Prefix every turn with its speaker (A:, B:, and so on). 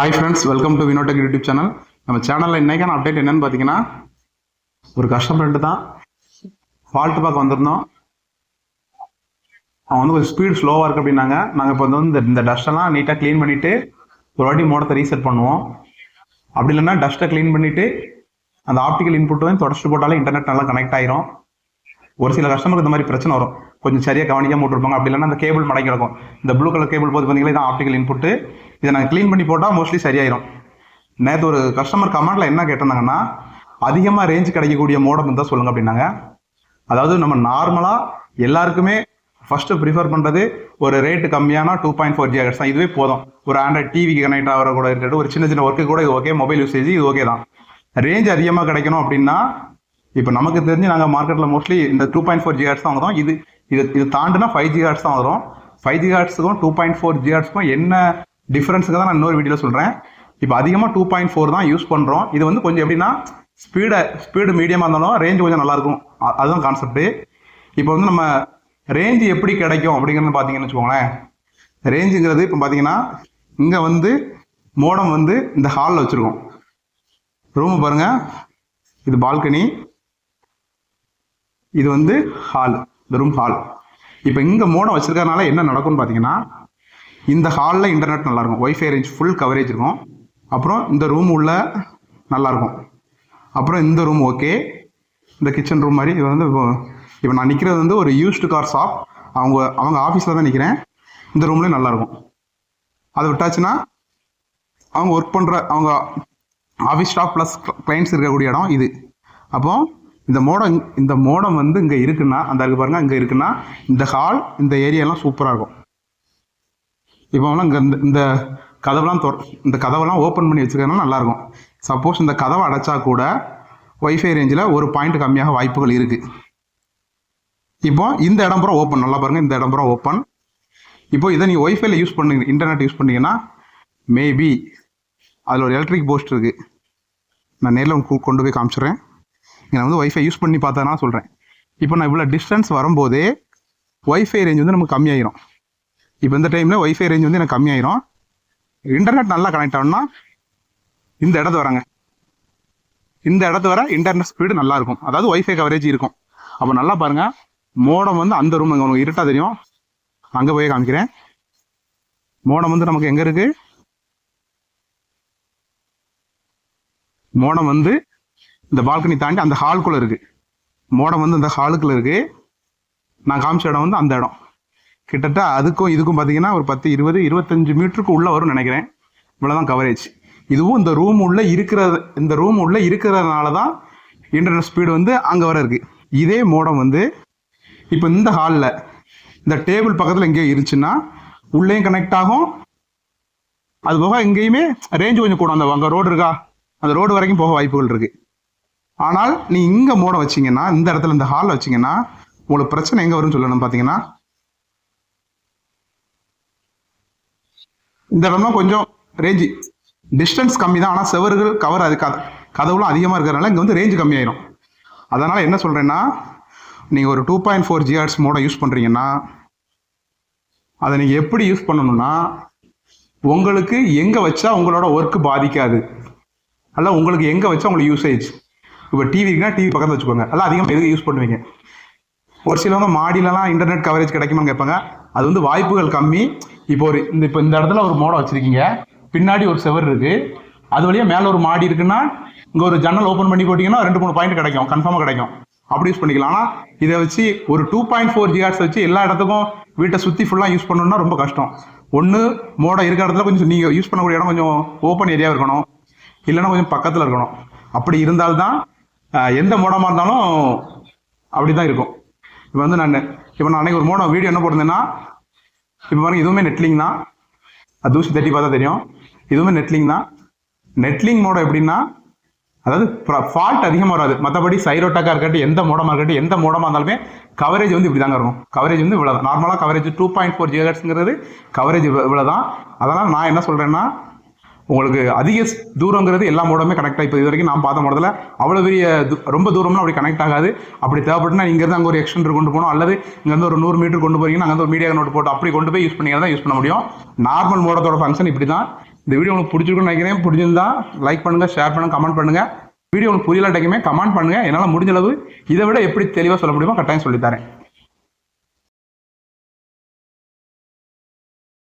A: Hi friends welcome to Vinotech YouTube channel நம்ம சேனலில் இன்றைக்கான அப்டேட் என்னன்னு பார்த்தீங்கன்னா ஒரு கஸ்டமர்கிட்ட தான் ஃபால்ட் பார்க்க வந்திருந்தோம். அவன் வந்து கொஞ்சம் ஸ்பீட் ஸ்லோவாக இருக்குது அப்படின்னாங்க. நாங்கள் இப்போ வந்து இந்த இந்த டஸ்ட்டெல்லாம் நீட்டாக க்ளீன் பண்ணிவிட்டு ஒரு வாட்டி மோடத்தை ரீசெட் பண்ணுவோம். அப்படி இல்லைன்னா டஸ்ட்டை க்ளீன் பண்ணிவிட்டு அந்த ஆப்டிக்கல் இன்புட் வந்து தொடச்சிட்டு போட்டாலே இன்டர்நெட் நல்லா கனெக்ட் ஆயிரும். ஒரு சில கஸ்டமருக்கு இந்த மாதிரி பிரச்சனை வரும். கொஞ்சம் சரியாக கவனிக்காம விட்டுருப்பாங்க. அப்படி இல்லைன்னா அந்த கேபிள் மடங்கி கிடக்கும். இந்த ப்ளூ கலர் கேபிள் போது பார்த்தீங்கன்னா இதான் ஆப்டிக்கல் இன்புட்டு இதை நாங்கள் க்ளீன் பண்ணி போட்டால் மோஸ்ட்லி சரியாயிரும். நேற்று ஒரு கஸ்டமர் கமெண்ட்ல என்ன கேட்டிருந்தாங்கன்னா அதிகமாக ரேஞ்ச் கிடைக்கக்கூடிய மோடம் இருந்தால் சொல்லுங்கள் அப்படின்னாங்க. அதாவது நம்ம நார்மலாக எல்லாருக்குமே ஃபஸ்ட்டு ப்ரிஃபர் பண்ணுறது ஒரு ரேட்டு கம்மியான டூ பாயிண்ட் ஃபோர் ஜிஹெச் தான். இதுவே போதும். ஒரு ஆண்ட்ராய்ட் டிவிக்கு கனெக்ட் ஆகிற கூட இருக்கட்டும் ஒரு சின்ன சின்ன ஒர்க்கு கூட இது ஓகே மொபைல் யூசேஜ் இது ஓகே தான். ரேஞ்ச் அதிகமாக கிடைக்கணும் அப்படின்னா இப்போ நமக்கு தெரிஞ்சு நாங்கள் மார்க்கெட்டில் மோஸ்ட்லி இந்த டூ பாயிண்ட் ஃபோர் ஜிஹெச் தான் வாங்குறோம். இது இது இது தாண்டினா ஃபைவ் ஜிஹெச் தான் வரும். ஃபைவ் ஜிஹெச்க்கும் டூ பாயிண்ட் ஃபோர் ஜிஹெச்க்கும் என்ன டிஃப்ரென்ஸுக்கு தான் நான் இன்னொரு வீடியோவில் சொல்கிறேன் இப்போ அதிகமாக டூ பாயிண்ட் ஃபோர் தான் யூஸ் பண்ணுறோம் இது வந்து கொஞ்சம் எப்படின்னா ஸ்பீடை ஸ்பீடு மீடியமாக இருந்தாலும் ரேஞ்ச் கொஞ்சம் நல்லாயிருக்கும். அதுதான் கான்செப்ட்டு இப்போ வந்து நம்ம ரேஞ்சு எப்படி கிடைக்கும் அப்படிங்கிறது பார்த்தீங்கன்னு வச்சுக்கோங்களேன். ரேஞ்சுங்கிறது இப்போ பார்த்தீங்கன்னா இங்கே வந்து மோடம் வந்து இந்த ஹாலில் வச்சுருக்கோம். ரூம் பாருங்க. இது பால்கனி இது வந்து ஹால் இந்த ரூம் ஹால் இப்போ இங்கே மோடம் வச்சிருக்கறனால என்ன நடக்கும்னு பார்த்தீங்கன்னா இந்த ஹாலில் இன்டர்நெட் நல்லாயிருக்கும். ஒய்ஃபை ரேஞ்ச் ஃபுல் கவரேஜ் இருக்கும். அப்புறம் இந்த ரூம் உள்ள நல்லாயிருக்கும். அப்புறம் இந்த ரூம் ஓகே இந்த கிச்சன் ரூம் மாதிரி இது வந்து இப்போ இப்போ நான் நிற்கிறது வந்து ஒரு யூஸ்டு கார் ஷாப் அவங்க அவங்க ஆஃபீஸில் தான் நிற்கிறேன் இந்த ரூம்லேயும் நல்லாயிருக்கும். அது அதை விட்டாச்சுன்னா அவங்க ஒர்க் பண்ணுற அவங்க ஆஃபீஸ் ஸ்டாஃப் ப்ளஸ் கிளைண்ட்ஸ் இருக்கக்கூடிய இடம் இது. அப்போது இந்த மோடம் இந்த மோடம் வந்து இங்கே இருக்குன்னா அந்த இருக்கு பாருங்கள் இங்கே இருக்குன்னா இந்த ஹால் இந்த ஏரியாலாம் சூப்பராக இருக்கும். இப்போலாம் இங்கே இந்த இந்த கதவெலாம் தொற இந்த கதவெல்லாம் ஓப்பன் பண்ணி வச்சுக்கிறதுனால நல்லாயிருக்கும் சப்போஸ் இந்த கதவை அடைச்சா கூட ஒய்ஃபை ரேஞ்சில் ஒரு பாயிண்ட் கம்மியாக வாய்ப்புகள் இருக்குது இப்போ இந்த இடம் பூரா ஓப்பன் நல்லா பாருங்கள் இந்த இடம் பூரா ஓப்பன் இப்போ இதை நீங்கள் ஒய்ஃபைல யூஸ் பண்ணுங்க இன்டர்நெட் யூஸ் பண்ணிங்கன்னா மேபி அதில் ஒரு எலக்ட்ரிக் போஸ்ட் இருக்குது நான் நேரில் கொண்டு போய் காமிச்சிடுறேன். நான் வந்து ஒய்ஃபை யூஸ் பண்ணி பார்த்தா சொல்கிறேன் இப்போ நான் இவ்வளோ டிஸ்டன்ஸ் வரும்போதே ஒய்ஃபை ரேஞ்ச் வந்து நமக்கு கம்மியாயிரும். இப்போ இந்த டைமில் ஒய்ஃபை ரேஞ்ச் வந்து எனக்கு கம்மியாயிரும். இன்டர்நெட் நல்லா கனெக்ட் ஆகணும்னா இந்த இடத்து வரங்க. இந்த இடத்து வர இன்டர்நெட் ஸ்பீடு நல்லா இருக்கும். அதாவது ஒய்ஃபை கவரேஜ் இருக்கும். அப்போ நல்லா பாருங்கள் மோடம் வந்து அந்த ரூம் உங்களுக்கு இருட்டா தெரியும். அங்கே போய் காமிக்கிறேன். மோடம் வந்து நமக்கு எங்கே இருக்குது மோடம் வந்து இந்த பால்கனி தாண்டி அந்த ஹாலுக்குள்ளே இருக்குது மோடம் வந்து அந்த ஹாலுக்குள்ளே இருக்குது நான் காமிச்ச இடம் வந்து அந்த இடம். கிட்டத்தட்ட அதுக்கும் இதுக்கும் பார்த்தீங்கன்னா ஒரு பத்து இருபது இருபத்தஞ்சு மீட்டருக்கு உள்ளே வரும்னு நினைக்கிறேன். இவ்வளோதான் கவரேஜ் இதுவும் இந்த ரூம் உள்ளே இருக்கிற இந்த ரூம் உள்ளே இருக்கிறதுனால தான் இன்டர்நெட் ஸ்பீடு வந்து அங்கே வர இருக்குது இதே மோடம் வந்து இப்போ இந்த ஹாலில் இந்த டேபிள் பக்கத்தில் எங்கேயோ இருந்துச்சுன்னா உள்ளேயும் கனெக்ட் ஆகும். அது போக எங்கேயுமே ரேஞ்சு கொஞ்சம் கூட அந்த அங்கே ரோடு இருக்கா? அந்த ரோடு வரைக்கும் போக வாய்ப்புகள் இருக்குது ஆனால் நீ இங்கே மோட வச்சிங்கன்னா இந்த இடத்துல இந்த ஹாலில் வச்சீங்கன்னா உங்களுக்கு பிரச்சனை எங்கே வரும்னு சொல்லணும் பார்த்தீங்கன்னா இந்த இடம்லாம் கொஞ்சம் ரேஞ்சு டிஸ்டன்ஸ் கம்மி தான். ஆனால் செவர்கள் கவர் அது கத கதவுலாம் அதிகமாக இருக்கிறதுனால இங்கே வந்து ரேஞ்சு கம்மியாயிரும். அதனால் என்ன சொல்கிறேன்னா நீங்கள் ஒரு two point four GRS mode use பண்ணுறீங்கன்னா அதை நீங்கள் எப்படி யூஸ் பண்ணணும்னா உங்களுக்கு எங்கே வச்சா உங்களோட ஒர்க்கு பாதிக்காது. அல்ல உங்களுக்கு எங்கே வச்சா உங்களுக்கு யூசேஜ் இப்போ டிவி இருக்குன்னா டிவி பக்கத்தில் வச்சுக்கோங்க. எல்லாம் அதிகமாக எதுக்கு யூஸ் பண்ணுவீங்க? ஒரு சிலவங்க மாடியிலலாம் இன்டர்நெட் கவரேஜ் கிடைக்குமான்னு கேட்பாங்க. அது வந்து வாய்ப்புகள் கம்மி. இப்போ ஒரு இந்த இப்போ இந்த இடத்துல ஒரு மோடம் வச்சுருக்கீங்க. பின்னாடி ஒரு செவர் இருக்குது அது வழியாக மேலே ஒரு மாடி இருக்குன்னா இங்கே ஒரு ஜன்னல் ஓப்பன் பண்ணி போட்டிங்கன்னா ரெண்டு மூணு பாயிண்ட் கிடைக்கும். கன்ஃபார்மாக கிடைக்கும். அப்படி யூஸ் பண்ணிக்கலாம். ஆனால் இதை வச்சு ஒரு டூ பாயிண்ட் ஃபோர் ஜிஹாட்ஸ் வச்சு எல்லா இடத்துக்கும் வீட்டை சுற்றி ஃபுல்லாக யூஸ் பண்ணணும்னா ரொம்ப கஷ்டம். ஒன்று மோடம் இருக்கிற இடத்துல கொஞ்சம் நீங்கள் யூஸ் பண்ணக்கூடிய இடம் கொஞ்சம் ஓப்பன் ஏரியா இருக்கணும். இல்லைன்னா கொஞ்சம் பக்கத்தில் இருக்கணும். அப்படி இருந்தால்தான் தான் எந்த மோடமாக இருந்தாலும் அப்படி தான் இருக்கும். இப்போ வந்து நான் இப்போ நான் அன்னைக்கு ஒரு மோடம் வீடியோ என்ன போட்டிருந்தேன்னா இப்போ பாருங்க இதுவுமே நெட்லிங் தான். அது தூசி தட்டி பார்த்தா தெரியும். இதுவுமே நெட்லிங் தான். நெட்லிங் மோடம் எப்படின்னா அதாவது ஃபால்ட் அதிகமாக வராது. மற்றபடி சைரோட்டாக்காக இருக்கட்டும் எந்த மோடமாக இருக்கட்டும் எந்த மோடமாக இருந்தாலுமே கவரேஜ் வந்து இப்படி தாங்க இருக்கும். கவரேஜ் வந்து இவ்வளோ தான் நார்மலாக கவரேஜ் டூ பாயிண்ட் ஃபோர் ஜிஹெட்ஸுங்கிறது கவரேஜ் இவ்வளோ தான் அதனால் நான் என்ன சொல்கிறேன்னா உங்களுக்கு அதிக தூரங்கிறது எல்லா மோடமே கனெக்ட் ஆகி இப்போ இது வரைக்கும் நான் பார்த்த மோடத்தில் அவ்வளோ பெரிய ரொம்ப தூரம்லாம் அப்படி கனெக்ட் ஆகாது. அப்படி தேவைப்பட்டுனா இங்கேருந்து அங்கே ஒரு எக்ஸ்டெண்டர் கொண்டு போகணும். அல்லது இங்கேருந்து ஒரு நூறு மீட்டர் கொண்டு போகிறீங்கன்னா அங்கே ஒரு மீடியா நோட் போட்டு அப்படி கொண்டு போய் யூஸ் பண்ணி தான் யூஸ் பண்ண முடியும். நார்மல் மோடத்தோட ஃபங்க்ஷன் இப்படி தான் இந்த வீடியோ உங்களுக்கு பிடிச்சிருக்குன்னு நினைக்கிறேன். பிடிச்சிருந்தா லைக் பண்ணுங்கள் ஷேர் பண்ணுங்கள் கமெண்ட் பண்ணுங்கள் வீடியோ உங்களுக்கு புரியலாட்டிக்குமே கமெண்ட் பண்ணுங்கள் என்னால் முடிஞ்ச அளவு இதை விட எப்படி தெளிவாக சொல்ல முடியுமோ கட்டாயம் சொல்லித்தரேன்.